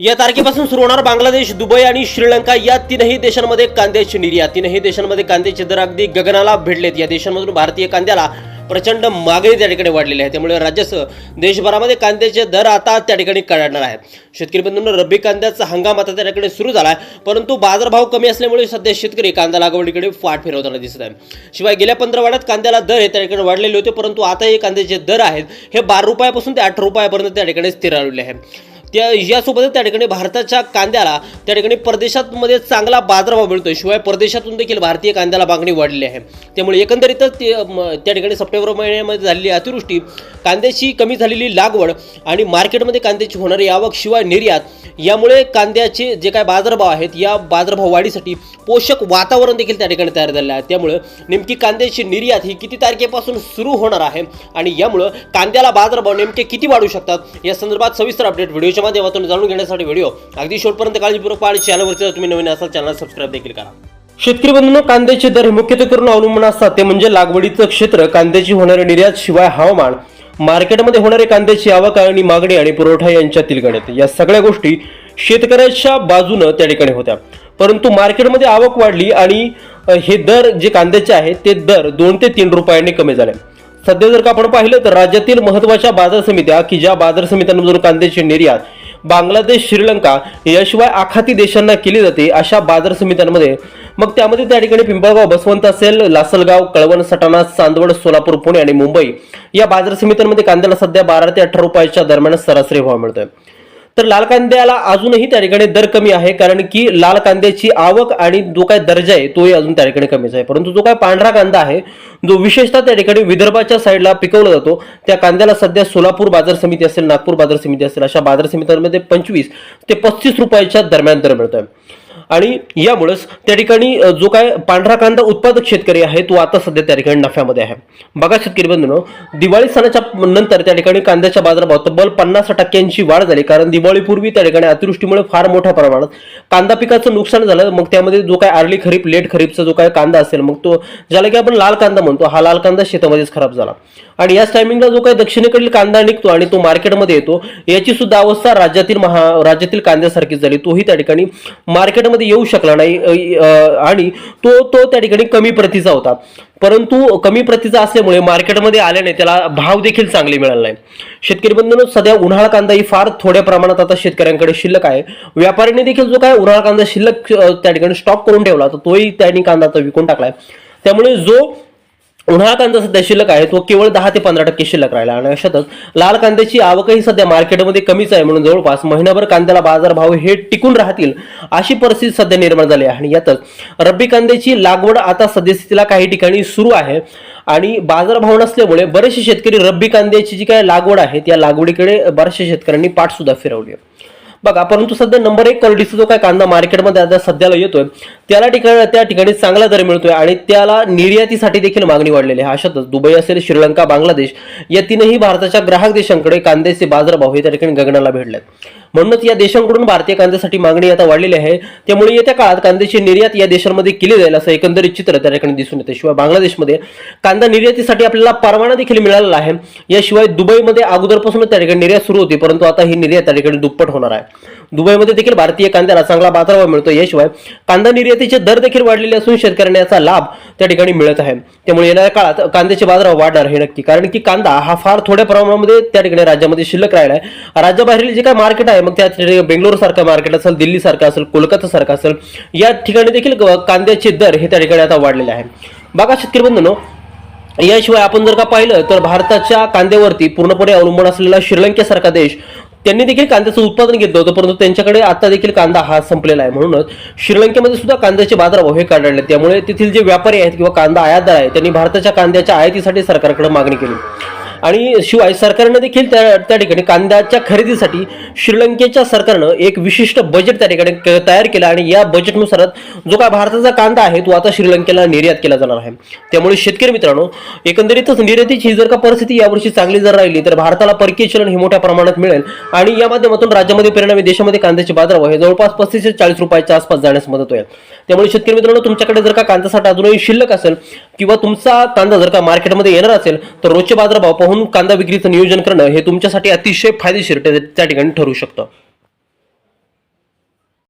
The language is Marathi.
या तारखेपासून सुरू होणार बांगलादेश दुबई आणि श्रीलंका या तीनही देशांमध्ये कांद्याची निर्यात तीनही देशांमध्ये कांद्याचे दर अगदी गगनाला भेटलेत या देशांमधून भारतीय कांद्याला प्रचंड मागणी त्या ठिकाणी वाढलेली आहे. त्यामुळे राज्यासह देशभरामध्ये कांद्याचे दर आता त्या ठिकाणी कळणार आहे. शेतकरी बंधूंना रब्बी कांद्याचा हंगाम आता त्या ठिकाणी सुरू झाला आहे. परंतु बाजारभाव कमी असल्यामुळे सध्या शेतकरी कांदा लागवडीकडे फाट फिरवताना दिसत आहे. शिवाय गेल्या पंधरवाड्यात कांद्याला दर हे त्या ठिकाणी वाढलेले होते परंतु आता हे कांद्याचे दर आहेत हे बारा रुपयापासून ते आठ रुपयापर्यंत त्या ठिकाणी स्थिरावलेले आहे. त्या यासोबतच त्या ठिकाणी भारताच्या कांद्याला त्या ठिकाणी परदेशातमध्ये चांगला बाजारभाव मिळतो शिवाय परदेशातून देखील भारतीय कांद्याला मागणी वाढली आहे. त्यामुळे एकंदरीतच ते त्या ठिकाणी सप्टेंबर महिन्यामध्ये झालेली अतिवृष्टी कांद्याची कमी झालेली लागवड आणि मार्केटमध्ये कांद्याची होणारी आवक शिवाय निर्यात यामुळे कांद्याचे जे काय बाजारभाव आहेत या बाजारभाव वाढीसाठी पोषक वातावरण देखील त्या ठिकाणी तयार झालेलं आहे. त्यामुळं नेमकी कांद्याची निर्यात ही किती तारखेपासून सुरू होणार आहे आणि यामुळं कांद्याला बाजारभाव नेमके किती वाढू शकतात या संदर्भात सविस्तर अपडेट व्हिडिओच्या माध्यमातून जाणून घेण्यासाठी व्हिडिओ अगदी शेवटपर्यंत काळजीपूर्वक पाहा आणि चॅनलवरती तुम्ही नवीन असाल चॅनल सबस्क्राईब देखील करा. शेतकरी बंधूंनो कांद्याचे दर हे मुख्यत्वे करून अवलंबून असतात. ते म्हणजे लागवडीचं क्षेत्र कांद्याची होणारी निर्यात शिवाय हवामान. मार्केटमध्ये होणारे कांद्याची आवक आणि मागणी आणि पुरवठा यांच्यातील गणित या सगळ्या गोष्टी शेतकऱ्याच्या बाजूनं त्या ठिकाणी होत्या. परंतु मार्केटमध्ये आवक वाढली आणि हे दर जे कांद्याचे आहेत ते दर दोन ते तीन रुपयांनी कमी झाले. सध्या जर का आपण पाहिलं तर राज्यातील महत्त्वाच्या बाजार समित्या की ज्या बाजार समित्यांमधून कांद्याची निर्यात बांगलादेश श्रीलंका याशिवाय आखाती देशांना केली जाते अशा बाजार समित्यांमध्ये. मग त्यामध्ये त्या ठिकाणी पिंपळगाव बसवंत असेल लासलगाव कळवण सटाणा चांदवड सोलापूर पुणे आणि मुंबई या बाजार समित्यांमध्ये कांद्याला सध्या बारा ते अठरा रुपयाच्या दरम्यान सरासरी भाव मिळतोय. तर लाल कांद्याला अजूनही त्या ठिकाणी दर कमी आहे कारण की लाल कांद्याची आवक आणि जो काय दर्जा आहे तोही अजून त्या ठिकाणी कमीच आहे. परंतु जो काय पांढरा कांदा आहे जो विशेषतः त्या ठिकाणी विदर्भाच्या साईडला पिकवला जातो त्या कांद्याला सध्या सोलापूर बाजार समिती असेल नागपूर बाजार समिती असेल अशा बाजार समित्यांमध्ये पंचवीस ते पस्तीस रुपयाच्या दरम्यान दर मिळतोय. आणि यामुळेच त्या ठिकाणी जो काय पांढरा कांदा उत्पादक शेतकरी आहे तो आता सध्या त्या ठिकाणी नफ्यामध्ये आहे. बघा शेतकरी बंधूंनो दिवाळी सणाच्या नंतर त्या ठिकाणी कांद्याच्या बाजारभाव तब्बल पन्नास टक्क्यांची वाढ झाली कारण दिवाळीपूर्वी त्या ठिकाणी अतिवृष्टीमुळे फार मोठ्या प्रमाणात कांदा पिकाचं नुकसान झालं. मग त्यामध्ये जो काय अर्ली खरीप लेट खरीपचा जो काय कांदा असेल मग तो ज्याला की आपण लाल कांदा म्हणतो हा लाल कांदा शेतामध्येच खराब झाला. आणि याच टायमिंगला जो काही दक्षिणेकडील कांदा निघतो आणि तो मार्केटमध्ये येतो याची सुद्धा अवस्था राज्यातील महा राज्यातील कांद्यासारखीच झाली. तोही त्या ठिकाणी मार्केटमध्ये येऊ शकला नाही आणि तो तो त्या ठिकाणी कमी प्रतीचा होता. परंतु कमी प्रतीचा असल्यामुळे मार्केटमध्ये आल्याने त्याला भाव देखील चांगले मिळाला नाही. शेतकरी बंधनं सध्या उन्हाळा कांदा ही फार थोड्या प्रमाणात आता शेतकऱ्यांकडे शिल्लक आहे. व्यापाऱ्यांनी देखील जो काय उन्हाळा कांदा शिल्लक त्या ठिकाणी स्टॉक करून ठेवला तर तोही त्यांनी कांदा विकून टाकलाय. त्यामुळे जो उन्हाळा कांदा सध्या शिल्लक आहे तो केवळ दहा ते पंधरा टक्के शिल्लक राहिला. आणि अशातच लाल कांद्याची आवकही सध्या मार्केटमध्ये कमीच आहे. म्हणून जवळपास महिनाभर कांद्याला बाजारभाव हे टिकून राहतील अशी परिस्थिती सध्या निर्माण झाली आहे. आणि यातच रब्बी कांद्याची लागवड आता सद्यस्थितीला काही ठिकाणी सुरू आहे. आणि बाजारभाव नसल्यामुळे बरेचसे शेतकरी रब्बी कांद्याची जी काय लागवड आहे त्या लागवडीकडे बऱ्याचशा शेतकऱ्यांनी पाठ सुद्धा फिरवली आहे. बघा परंतु सध्या नंबर एक क्वालिटीचा जो काय कांदा मार्केटमध्ये आता सध्याला येतोय त्याला ठिकाणी त्या ठिकाणी चांगला दर मिळतोय आणि त्याला निर्यातीसाठी देखील मागणी वाढलेली आहे. अशातच दुबई असेल श्रीलंका बांगलादेश या तीनही भारताच्या ग्राहक देशांकडे कांद्याचे बाजारभाव हे त्या ठिकाणी गगनाला भेटलेत. म्हणूनच या देशांकडून भारतीय कांद्यासाठी मागणी आता वाढलेली आहे. त्यामुळे येत्या काळात कांद्याची निर्यात या देशांमध्ये केली जाईल असं एकंदरीत चित्र त्या ठिकाणी दिसून येते. शिवाय बांगलादेशमध्ये कांदा निर्यातीसाठी आपल्याला परवाना देखील मिळालेला आहे. याशिवाय दुबईमध्ये अगोदरपासूनच त्या ठिकाणी निर्यात सुरू होती परंतु आता ही निर्यात त्या ठिकाणी दुप्पट होणार आहे. दुबईमध्ये देखील भारतीय कांद्याला चांगला बाजारभाव मिळतो याशिवाय कांदा निर्यातीचे दर देखील वाढलेले असून शेतकऱ्यांना याचा लाभ त्या ठिकाणी मिळत आहे. त्यामुळे येणाऱ्या काळात कांद्याचे बाजारभाव वाढणार हे नक्की. कारण की कांदा हा फार थोड्या प्रमाणामध्ये त्या ठिकाणी राज्यामध्ये शिल्लक राहिला आहे. राज्याबाहेरील जे काय मार्केट आहे मग त्या ठिकाणी बेंगलोर सारखं मार्केट असेल दिल्ली सारखं असेल कोलकाता सारखं असेल या ठिकाणी देखील कांद्याचे दर हे त्या ठिकाणी आता वाढलेले आहे. बघा शेतकरी बंधनो याशिवाय आपण जर का पाहिलं तर भारताच्या कांद्यावरती पूर्णपणे अवलंबून असलेला श्रीलंकेसारखा देश त्यांनी देखील कांद्याचं उत्पादन घेतलं होतं परंतु त्यांच्याकडे आता देखील कांदा हा संपलेला आहे. म्हणूनच श्रीलंकेमध्ये सुद्धा कांद्याचे बाजारभाव हे काढले. त्यामुळे तेथील जे व्यापारी आहेत किंवा कांदा आयातदार आहे त्यांनी भारताच्या कांद्याच्या आयातीसाठी सरकारकडे मागणी केली. आणि शिवाय सरकारनं देखील त्या त्या ठिकाणी कांद्याच्या खरेदीसाठी श्रीलंकेच्या सरकारनं एक विशिष्ट बजेट त्या ठिकाणी क- तयार केलं आणि या बजेटनुसार जो काय भारताचा कांदा आहे तो आता श्रीलंकेला निर्यात केला जाणार आहे. त्यामुळे शेतकरी मित्रांनो एकंदरीतच निर्यातीची जर का परिस्थिती यावर्षी चांगली जर राहिली तर भारताला परकीय चलन हे मोठ्या प्रमाणात मिळेल. आणि या माध्यमातून राज्यामध्ये परिणामी देशामध्ये कांद्याचे बाजार हे जवळपास पस्तीस ते चाळीस रुपयाच्या आसपास जाण्यास मदत होईल. त्यामुळे शेतकरी मित्रांनो तुमच्याकडे जर का कांदा साठा अजूनही शिल्लक असेल किंवा तुमचा कांदा जर का मार्केटमध्ये येणार असेल तर रोजचे बाजारभाव पाहून कांदा विक्रीचं नियोजन करणं हे तुमच्यासाठी अतिशय फायदेशीर त्या त्या ठिकाणी ठरू शकतं.